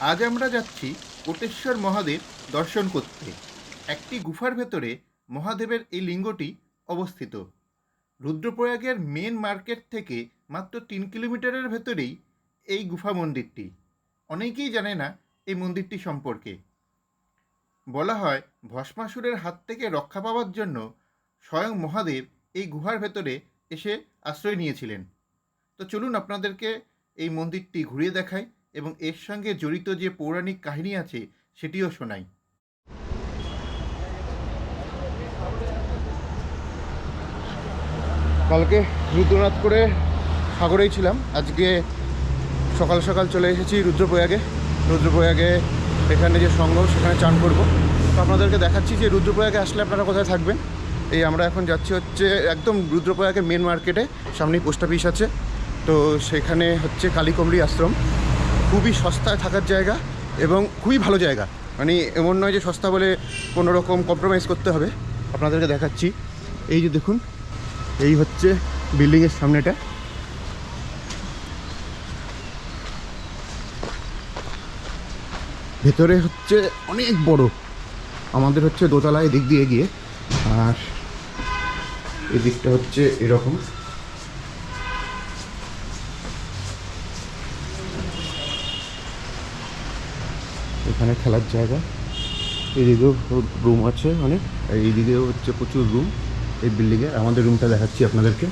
আজ আমরা যাচ্ছি কোটেশ্বর মহাদেব দর্শন করতে। একটি গুফার ভেতরে মহাদেবের এই লিঙ্গটি অবস্থিত। রুদ্রপ্রয়াগের মেন মার্কেট থেকে মাত্র তিন কিলোমিটারের ভেতরেই এই গুফা মন্দিরটি। অনেকেই জানে না এই মন্দিরটি সম্পর্কে। বলা হয়, ভস্মাসুরের হাত থেকে রক্ষা পাওয়ার জন্য স্বয়ং মহাদেব এই গুহার ভেতরে এসে আশ্রয় নিয়েছিলেন। তো চলুন আপনাদেরকে এই মন্দিরটি ঘুরিয়ে দেখাই। এবং এর সঙ্গে জড়িত যে পৌরাণিক কাহিনী আছে, সেটিও শোনাই। কালকে রুদ্রনাথ করে সাগরেই ছিলাম। আজকে সকাল সকাল চলে এসেছি রুদ্রপ্রয়াগে। রুদ্রপ্রয়াগে এখানে যে সঙ্গ সেখানে চান করব। তো আপনাদেরকে দেখাচ্ছি যে রুদ্রপ্রয়াগে আসলে আপনারা কোথায় থাকবেন। এই আমরা এখন যাচ্ছি হচ্ছে একদম রুদ্রপ্রয়াগের মেন মার্কেটে সামনেই পোস্ট অফিস আছে। তো সেখানে হচ্ছে কালীকমলি আশ্রম। খুবই সস্তায় থাকার জায়গা এবং খুবই ভালো জায়গা। মানে এমন নয় যে সস্তা বলে কোনো রকম কম্প্রোমাইজ করতে হবে। আপনাদেরকে দেখাচ্ছি। এই যে দেখুন, এই হচ্ছে বিল্ডিংয়ের সামনেটা। ভেতরে হচ্ছে অনেক বড়। আমাদের হচ্ছে দোতলায় দিক দিয়ে গিয়ে। আর এদিকটা হচ্ছে এরকম। এখানে খেলার জায়গা। এদিকেও রুম আছে অনেক, আর এইদিকেও হচ্ছে প্রচুর রুম এই বিল্ডিংয়ে আমাদের রুমটা দেখাচ্ছি আপনাদেরকে।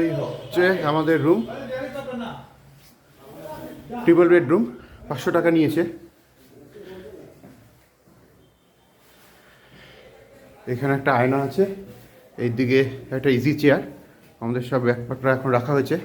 এই হচ্ছে আমাদের রুম ট্রিপল বেডরুম পাঁচশো টাকা নিয়েছে। এখানে একটা আয়না আছে, এইদিকে একটা ইজি চেয়ার আমাদের সব ব্যাগপত্র এখন রাখা হয়েছে।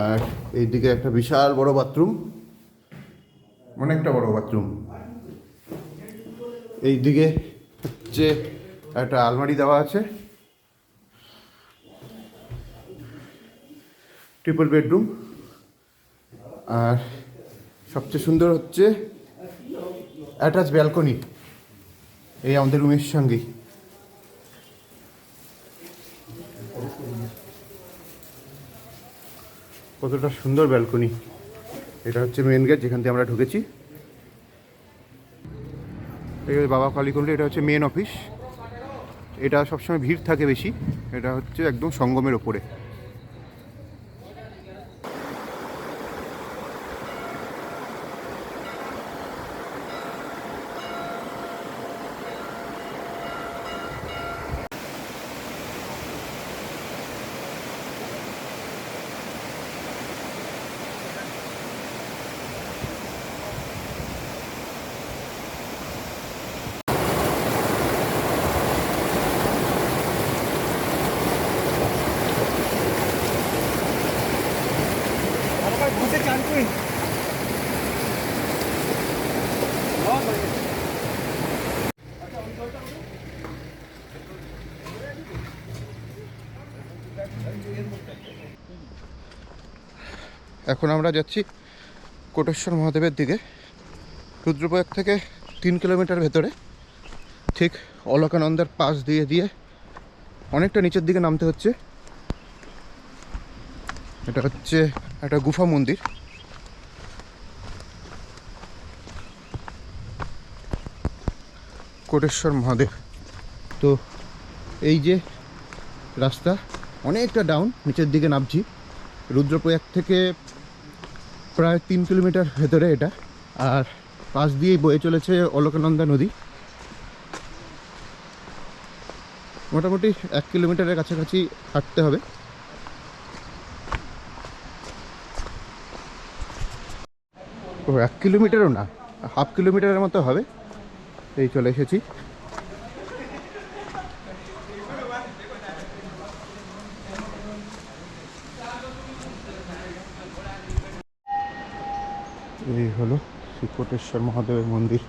আর এইদিকে একটা বিশাল বড় বাথরুম অনেকটা বড় বাথরুম এইদিকে হচ্ছে একটা আলমারি দেওয়া আছে ট্রিপল বেডরুম আর সবচেয়ে সুন্দর হচ্ছে অ্যাটাচ ব্যালকনি এই আমাদের রুমের সঙ্গেই কতটা সুন্দর ব্যালকনি এটা হচ্ছে মেন গেট যেখান থেকে আমরা ঢুকেছি। এই বাবা কালীকুণ্ডে এটা হচ্ছে মেন অফিস এটা সবসময় ভিড় থাকে বেশি। এটা হচ্ছে একদম সঙ্গমের ওপরে। এখন আমরা যাচ্ছি কোটেশ্বর মহাদেবের দিকে। রুদ্রপ্রয়াগ থেকে তিন কিলোমিটার ভেতরে, ঠিক অলকানন্দার পাশ দিয়ে দিয়ে অনেকটা নিচের দিকে নামতে হচ্ছে। এটা হচ্ছে একটা গুফা মন্দির। কোটেশ্বর মহাদেব। তো এই যে রাস্তা, অনেকটা ডাউন নিচের দিকে নামছি। রুদ্রপ্রয়াগ থেকে প্রায় তিন কিলোমিটার ভেতরে এটা। আর পাশ দিয়েই বয়ে চলেছে অলকানন্দা নদী। মোটামুটি এক কিলোমিটারের কাছাকাছি হাঁটতে হবে। ও, এক কিলোমিটারও না, হাফ কিলোমিটারের মতো হবে। এই চলে এসেছি এই হলো শ্রীকোটেশ্বর মহাদেবের মন্দির।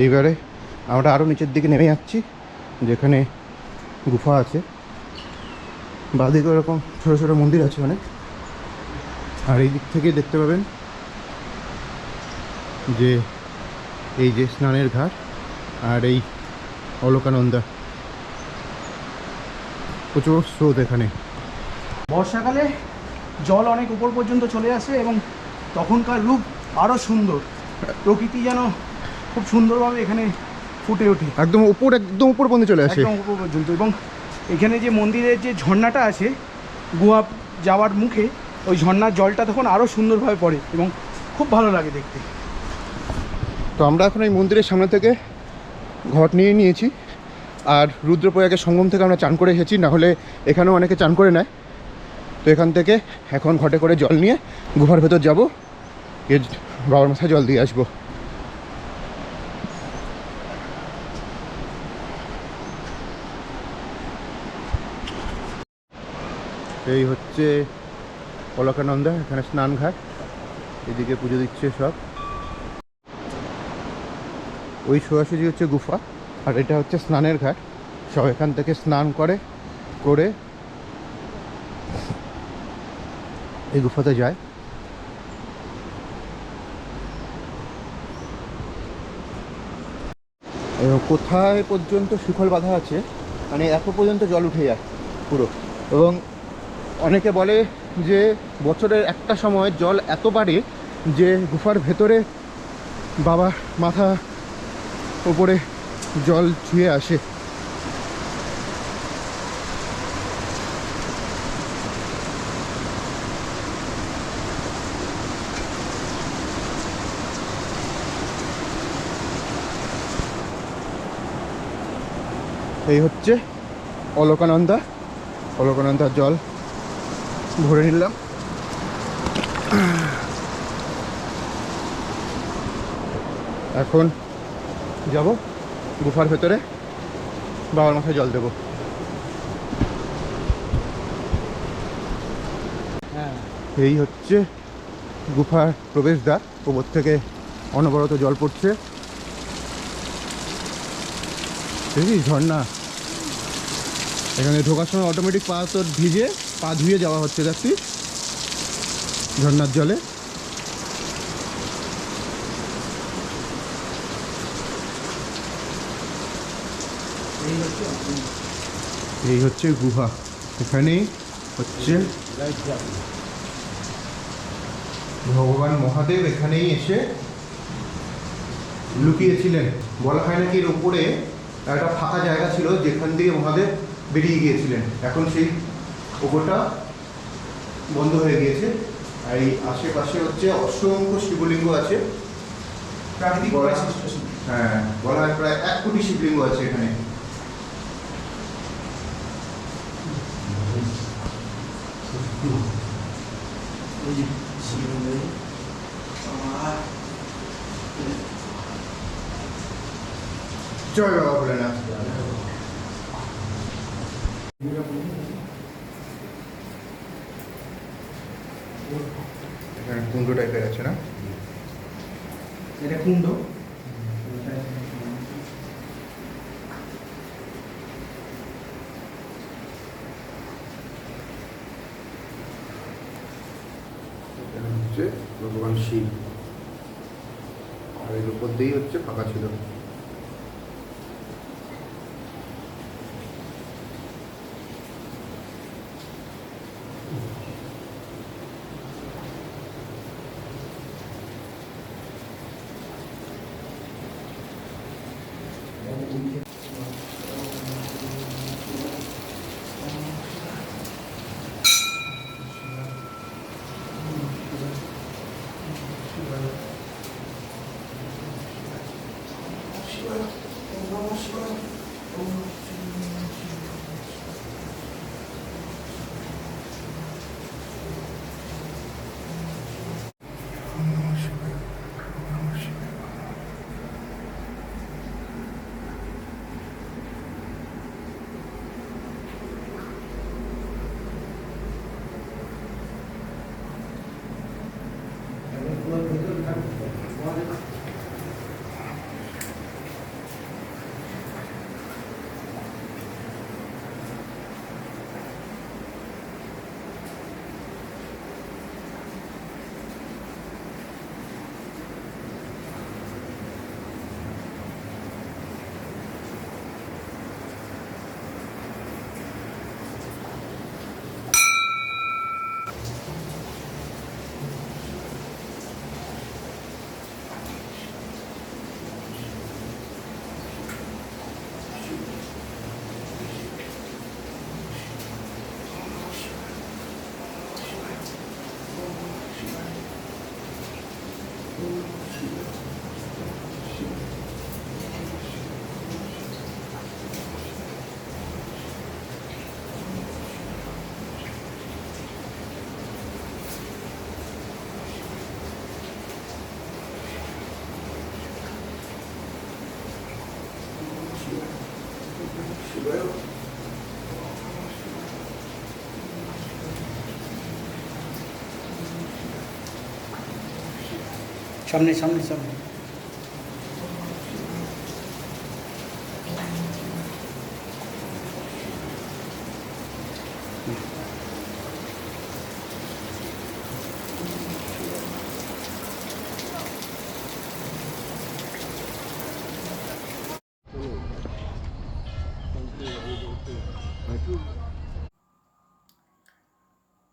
এইবারে আমরা আরও নিচের দিকে নেমে যাচ্ছি, যেখানে গুফা আছে। বাদিকে ওরকম ছোটো ছোটো মন্দির আছে অনেক। আর এই দিক থেকে দেখতে পাবেন যে এই যে স্নানের ঘাট আর এই অলোকানন্দা। প্রচুর স্রোত এখানে। বর্ষাকালে জল অনেক উপর পর্যন্ত চলে আসে এবং তখনকার রূপ আরও সুন্দর। প্রকৃতি যেন খুব সুন্দরভাবে এখানে ফুটে ওঠে। একদম উপর একদম উপর পর্যন্ত চলে আসে। একদম উপর পর্যন্ত। এবং এখানে যে মন্দিরের যে ঝর্ণাটা আছে গুহা যাওয়ার মুখে ওই ঝর্ণার জলটা তখন আরও সুন্দরভাবে পড়ে এবং খুব ভালো লাগে দেখতে। তো আমরা এখন এই মন্দিরের সামনে থেকে ঘট নিয়ে নিয়েছি। আর রুদ্রপ্রয়াগের সঙ্গম থেকে আমরা চান করে এসেছি না হলে এখানেও অনেকে চান করে নেয়। তো এখান থেকে এখন ঘটে করে জল নিয়ে গুহার ভেতর যাব। গিয়ে বাবার মাথায় জল দিয়ে আসব। এই হচ্ছে অলকানন্দা এখানে স্নানঘাট, এদিকে পুজো দিচ্ছে সব। ওই সোজাসুজি হচ্ছে গুফা, আর এটা হচ্ছে স্নানের ঘাট। সব এখান থেকে স্নান করে করে এই গুফাতে যায়। এবং কোথায় পর্যন্ত শিখল বাঁধা আছে মানে এত পর্যন্ত জল উঠে যায় পুরো। এবং অনেকে বলে যে বছরের একটা সময় জল এত বাড়ে যে গুফার ভেতরে বাবা মাথা ওপরে জল ছুঁয়ে আসে। এই হচ্ছে অলকানন্দা, অলকানন্দার জল। ভরে নিলাম। এখন যাব গুফার ভেতরে। বাবার মাথায় জল দেবো। এই হচ্ছে গুফার প্রবেশদ্বার। ওপর থেকে অনবরত জল পড়ছে। দেখি ঝর্ণা। এখানে ঢোকার সময় অটোমেটিক পা তোর ভিজে পা ধুয়ে যাওয়া হচ্ছে দেখছি ঝর্ণার জলে। এই হচ্ছে গুহা। এখানে হচ্ছে ভগবান মহাদেব এখানেই এসে লুকিয়েছিলেন। বলা হয় নাকি এর উপরে একটা ফাঁকা জায়গা ছিল, যেখান দিয়ে মহাদেব বেরিয়ে গিয়েছিলেন। এখন সেই ওপরটা বন্ধ হয়ে গিয়েছে। আর এই আশেপাশে হচ্ছে অসংখ্য শিবলিঙ্গ আছে। প্রাকৃতিক হ্যাঁ বলা হয় প্রায় এক কোটি শিবলিঙ্গ আছে এখানে। জয় বাবা ভোলেনাথ এখানে কুণ্ড টাইপের আছে না? এটা কুণ্ড হচ্ছে ভগবান শিব। আর এর উপর দিয়েই হচ্ছে ফাঁকা ছিল। সামনে সামনে সামনে।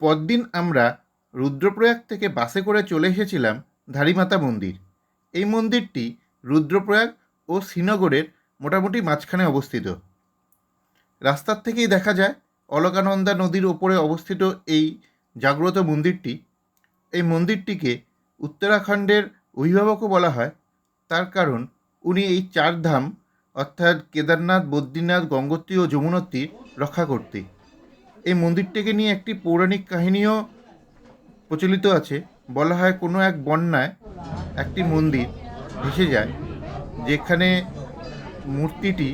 পরদিন আমরা রুদ্রপ্রয়াগ থেকে বাসে করে চলে এসেছিলাম ধারীমাতা মন্দির। এই মন্দিরটি রুদ্রপ্রয়াগ ও শ্রীনগরের মোটামুটি মাঝখানে অবস্থিত। রাস্তার থেকেই দেখা যায়, অলকানন্দা নদীর ওপরে অবস্থিত এই জাগ্রত মন্দিরটি। এই মন্দিরটিকে উত্তরাখণ্ডের অভিভাবকও বলা হয়। তার কারণ, উনি এই চার ধাম, অর্থাৎ কেদারনাথ, বদ্রীনাথ, গঙ্গোত্রী ও যমুনোত্রী রক্ষা করতে এই মন্দিরটিকে নিয়ে একটি পৌরাণিক কাহিনীও প্রচলিত আছে। বলা হয় কোনো এক বন্যায় একটি মন্দির ভেসে যায়, যেখানে মূর্তিটি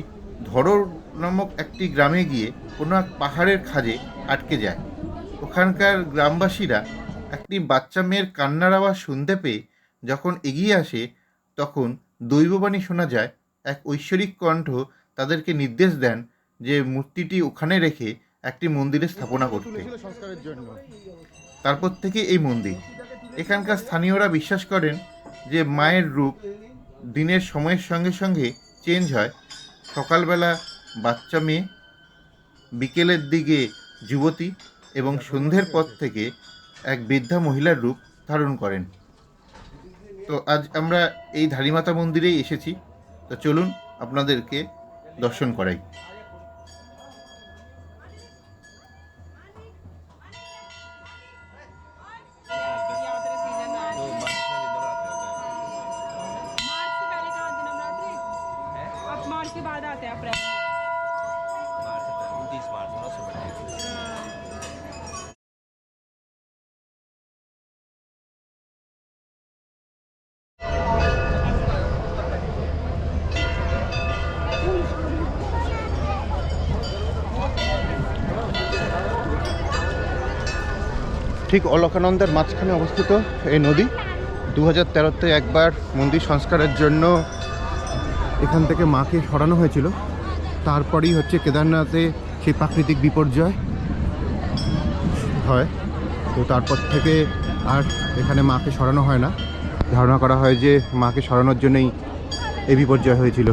ধরর নামক একটি গ্রামে গিয়ে কোনো এক পাহাড়ের খাজে আটকে যায়। ওখানকার গ্রামবাসীরা একটি বাচ্চা মেয়ের কান্নার আওয়াজ শুনতে পেয়ে যখন এগিয়ে আসে, তখন দৈববাণী শোনা যায়, এক ঐশ্বরিক কণ্ঠ তাদেরকে নির্দেশ দেন যে মূর্তিটি ওখানে রেখে একটি মন্দিরে স্থাপনা করতে। তারপর থেকে এই মন্দির। এখানকার স্থানীয়রা বিশ্বাস করেন যে মায়ের রূপ দিনের সময়ের সঙ্গে সঙ্গে চেঞ্জ হয়। সকালবেলা বাচ্চা মেয়ে, বিকেলের দিকে যুবতী এবং সন্ধ্যের পর থেকে এক বৃদ্ধা মহিলার রূপ ধারণ করেন। তো আজ আমরা এই ধারিমাতা মন্দিরেই এসেছি। তো চলুন আপনাদেরকে দর্শন করাই। ঠিক অলকানন্দের মাঝখানে অবস্থিত এই নদী। দু হাজার তেরোতে একবার মন্দির সংস্কারের জন্য এখান থেকে মাকে সরানো হয়েছিল। তারপরেই হচ্ছে কেদারনাথে সেই প্রাকৃতিক বিপর্যয় হয়। তো তারপর থেকে আর এখানে মাকে সরানো হয় না। ধারণা করা হয় যে মাকে সরানোর জন্যই এই বিপর্যয় হয়েছিল।